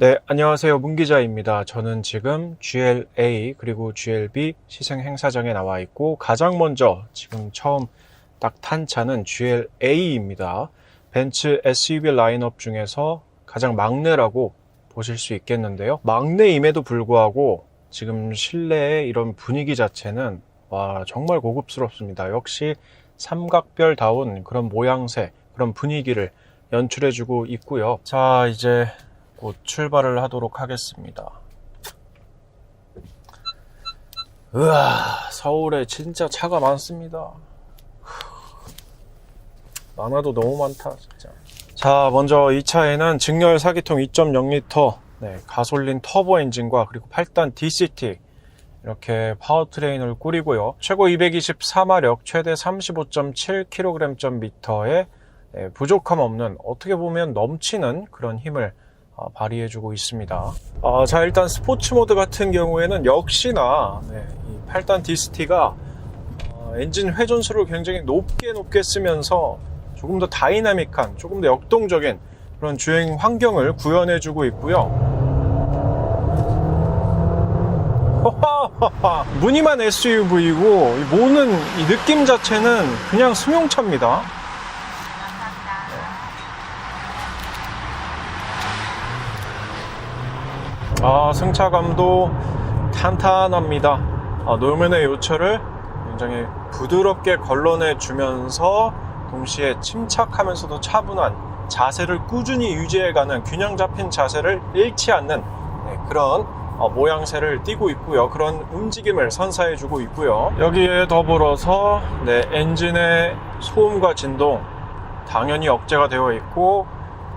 네, 안녕하세요. 문 기자입니다. 저는 지금 GLA 그리고 GLB 시승 행사장에 나와 있고 가장 먼저 지금 처음 딱 탄 차는 GLA입니다. 벤츠 SUV 라인업 중에서 가장 막내라고 보실 수 있겠는데요. 막내임에도 불구하고 지금 실내의 이런 분위기 자체는 와, 정말 고급스럽습니다. 역시 삼각별다운 그런 모양새, 그런 분위기를 연출해주고 있고요. 자, 이제 곧 출발을 하도록 하겠습니다. 으아, 서울에 진짜 차가 많습니다. 많아도 너무 많다, 진짜. 자, 먼저 이 차에는 직렬 4기통 2.0L 네, 가솔린 터보 엔진과 그리고 8단 DCT 이렇게 파워트레인을 꾸리고요. 최고 224마력, 최대 35.7kgm의 네, 부족함 없는 어떻게 보면 넘치는 그런 힘을 어, 발휘해주고 있습니다. 어, 자 일단 스포츠 모드 같은 경우에는 역시나 네, 이 8단 DCT가 어, 엔진 회전수를 굉장히 높게 높게 쓰면서 조금 더 다이나믹한, 조금 더 역동적인 그런 주행 환경을 구현해주고 있고요. 무늬만 SUV이고 이 모는 이 느낌 자체는 그냥 승용차입니다. 아, 승차감도 탄탄합니다. 아, 노면의 요철을 굉장히 부드럽게 걸러내 주면서 동시에 침착하면서도 차분한 자세를 꾸준히 유지해가는 균형 잡힌 자세를 잃지 않는 네, 그런 어, 모양새를 띠고 있고요. 그런 움직임을 선사해주고 있고요. 여기에 더불어서 네, 엔진의 소음과 진동 당연히 억제가 되어 있고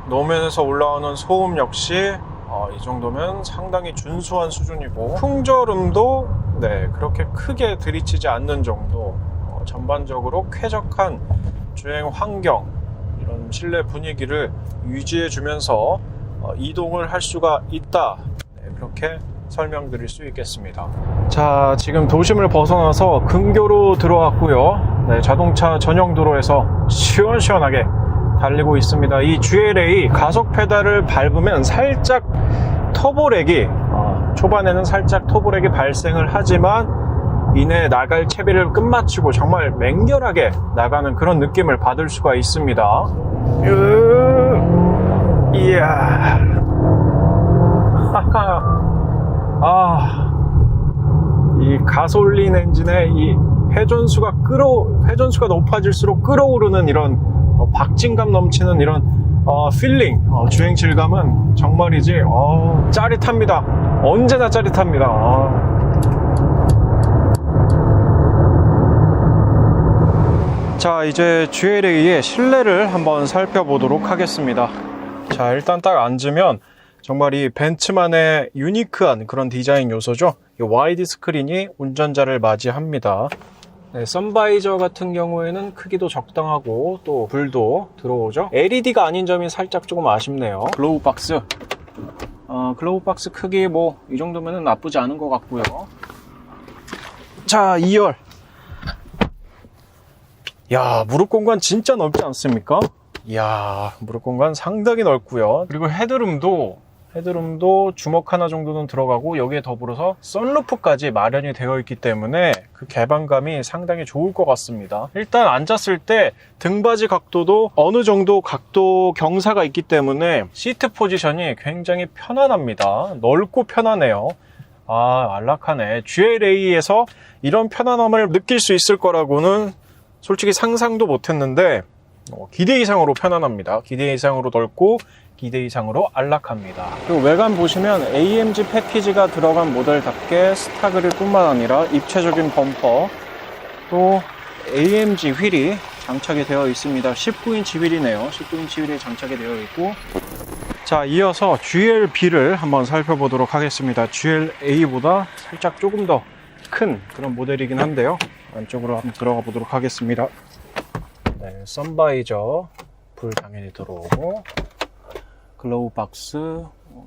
노면에서 올라오는 소음 역시 어, 이 정도면 상당히 준수한 수준이고 풍절음도 네, 그렇게 크게 들이치지 않는 정도 어, 전반적으로 쾌적한 주행 환경 이런 실내 분위기를 유지해 주면서 어, 이동을 할 수가 있다. 네, 그렇게 설명드릴 수 있겠습니다. 자 지금 도심을 벗어나서 근교로 들어왔고요. 네, 자동차 전용 도로에서 시원시원하게 달리고 있습니다. 이 GLA 가속 페달을 밟으면 살짝 터보렉이 어, 초반에는 살짝 터보렉이 발생을 하지만 이내 나갈 채비를 끝마치고 정말 맹렬하게 나가는 그런 느낌을 받을 수가 있습니다. 으, 이야. 아, 이 가솔린 엔진의 이 회전수가 끌어 회전수가 높아질수록 끌어오르는 이런 어, 박진감 넘치는 이런 어, 필링, 어, 주행 질감은 정말이지 어, 짜릿합니다. 언제나 짜릿합니다. 어. 자, 이제 GLA의 실내를 한번 살펴보도록 하겠습니다. 자, 일단 딱 앉으면 정말 이 벤츠만의 유니크한 그런 디자인 요소죠. 이 와이드 스크린이 운전자를 맞이합니다. 네, 선바이저 같은 경우에는 크기도 적당하고 또 불도 들어오죠. LED가 아닌 점이 살짝 조금 아쉽네요. 글로우 박스. 어, 글로우 박스 크기 뭐 이 정도면 나쁘지 않은 것 같고요. 자, 2열. 야, 무릎 공간 진짜 넓지 않습니까? 이야, 무릎 공간 상당히 넓고요. 그리고 헤드룸도 헤드룸도 주먹 하나 정도는 들어가고 여기에 더불어서 썬루프까지 마련이 되어 있기 때문에 그 개방감이 상당히 좋을 것 같습니다. 일단 앉았을 때 등받이 각도도 어느 정도 각도 경사가 있기 때문에 시트 포지션이 굉장히 편안합니다. 넓고 편하네요. 아, 안락하네. GLA에서 이런 편안함을 느낄 수 있을 거라고는 솔직히 상상도 못 했는데 어, 기대 이상으로 편안합니다. 기대 이상으로 넓고 기대 이상으로 안락합니다. 그리고 외관 보시면 AMG 패키지가 들어간 모델답게 스타그릴 뿐만 아니라 입체적인 범퍼 또 AMG 휠이 장착이 되어 있습니다. 19인치 휠이네요. 19인치 휠이 장착이 되어 있고 자 이어서 GLB를 한번 살펴보도록 하겠습니다. GLA보다 살짝 조금 더 큰 그런 모델이긴 한데요. 안쪽으로 한번 들어가 보도록 하겠습니다. 네, 선바이저 불 당연히 들어오고 글로우 박스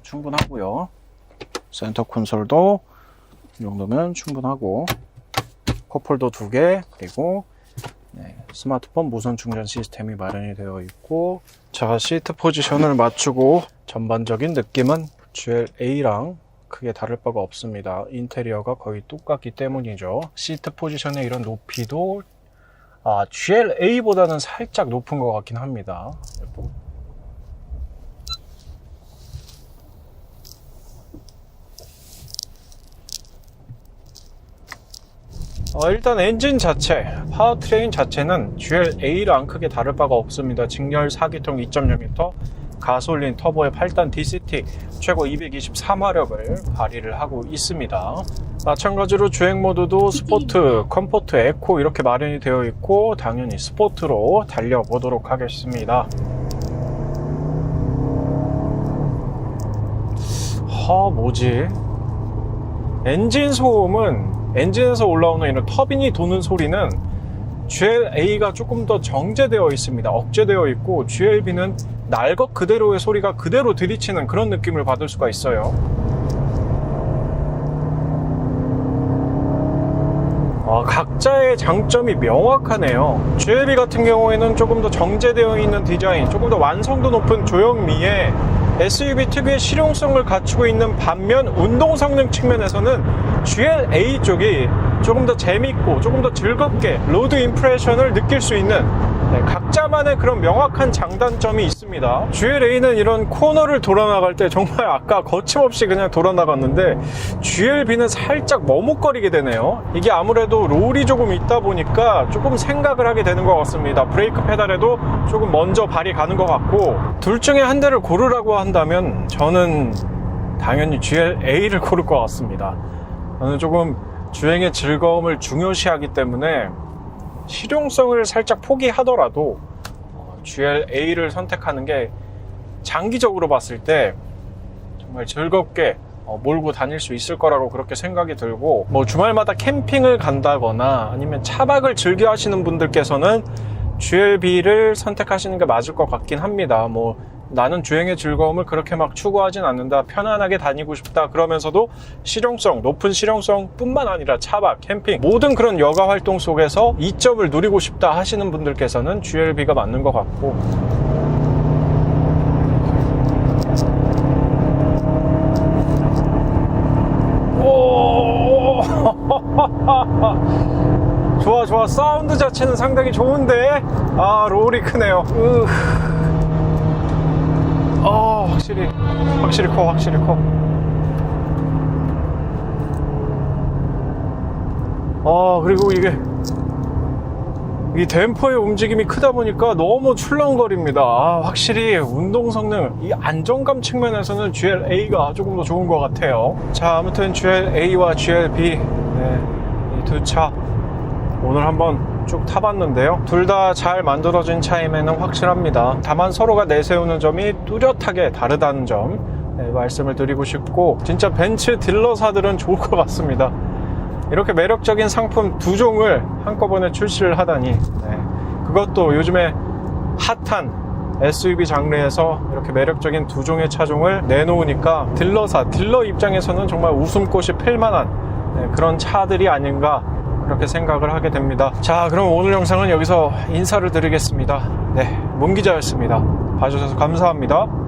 충분하고요. 센터 콘솔도 이 정도면 충분하고 컵홀더 두 개 그리고 네, 스마트폰 무선 충전 시스템이 마련이 되어 있고 자 시트 포지션을 맞추고 전반적인 느낌은 GLA랑 크게 다를 바가 없습니다. 인테리어가 거의 똑같기 때문이죠. 시트 포지션의 이런 높이도 아, GLA보다는 살짝 높은 것 같긴 합니다. 어, 일단 엔진 자체, 파워트레인 자체는 GLA랑 크게 다를 바가 없습니다. 직렬 4기통 2.0L 가솔린 터보의 8단 DCT 최고 223마력을 발휘를 하고 있습니다. 마찬가지로 주행 모드도 스포트, 컴포트, 에코 이렇게 마련이 되어 있고 당연히 스포트로 달려보도록 하겠습니다. 허 뭐지? 엔진 소음은 엔진에서 올라오는 이런 터빈이 도는 소리는 GLA가 조금 더 정제되어 있습니다. 억제되어 있고 GLB는 날 것 그대로의 소리가 그대로 들이치는 그런 느낌을 받을 수가 있어요. 어, 각자의 장점이 명확하네요. GLB 같은 경우에는 조금 더 정제되어 있는 디자인, 조금 더 완성도 높은 조형미에 SUV 특유의 실용성을 갖추고 있는 반면 운동 성능 측면에서는 GLA 쪽이 조금 더 재밌고 조금 더 즐겁게 로드 임프레션을 느낄 수 있는 네, 각자만의 그런 명확한 장단점이 있습니다. GLA는 이런 코너를 돌아 나갈 때 정말 아까 거침없이 그냥 돌아 나갔는데 GLB는 살짝 머뭇거리게 되네요. 이게 아무래도 롤이 조금 있다 보니까 조금 생각을 하게 되는 것 같습니다. 브레이크 페달에도 조금 먼저 발이 가는 것 같고 둘 중에 한 대를 고르라고 한다면 저는 당연히 GLA를 고를 것 같습니다. 저는 조금 주행의 즐거움을 중요시하기 때문에 실용성을 살짝 포기하더라도 어, GLA를 선택하는 게 장기적으로 봤을 때 정말 즐겁게 어, 몰고 다닐 수 있을 거라고 그렇게 생각이 들고 뭐 주말마다 캠핑을 간다거나 아니면 차박을 즐겨 하시는 분들께서는 GLB를 선택하시는 게 맞을 것 같긴 합니다. 뭐 나는 주행의 즐거움을 그렇게 막 추구하진 않는다. 편안하게 다니고 싶다. 그러면서도 실용성, 높은 실용성 뿐만 아니라 차박, 캠핑, 모든 그런 여가 활동 속에서 이점을 누리고 싶다 하시는 분들께서는 GLB가 맞는 것 같고. 오! 좋아, 좋아. 사운드 자체는 상당히 좋은데, 아, 롤이 크네요. 으. 어, 확실히, 확실히 커, 확실히 커. 아, 그리고 이게, 이 댐퍼의 움직임이 크다 보니까 너무 출렁거립니다. 아, 확실히 운동 성능, 이 안정감 측면에서는 GLA가 조금 더 좋은 것 같아요. 자, 아무튼 GLA와 GLB, 네, 이 두 차, 오늘 한번 쭉 타봤는데요. 둘 다 잘 만들어진 차임에는 확실합니다. 다만 서로가 내세우는 점이 뚜렷하게 다르다는 점 네, 말씀을 드리고 싶고 진짜 벤츠 딜러사들은 좋을 것 같습니다. 이렇게 매력적인 상품 두 종을 한꺼번에 출시를 하다니 네, 그것도 요즘에 핫한 SUV 장르에서 이렇게 매력적인 두 종의 차종을 내놓으니까 딜러사, 딜러 입장에서는 정말 웃음꽃이 필 만한 네, 그런 차들이 아닌가 그렇게 생각을 하게 됩니다. 자, 그럼 오늘 영상은 여기서 인사를 드리겠습니다. 네, 문기자였습니다. 봐주셔서 감사합니다.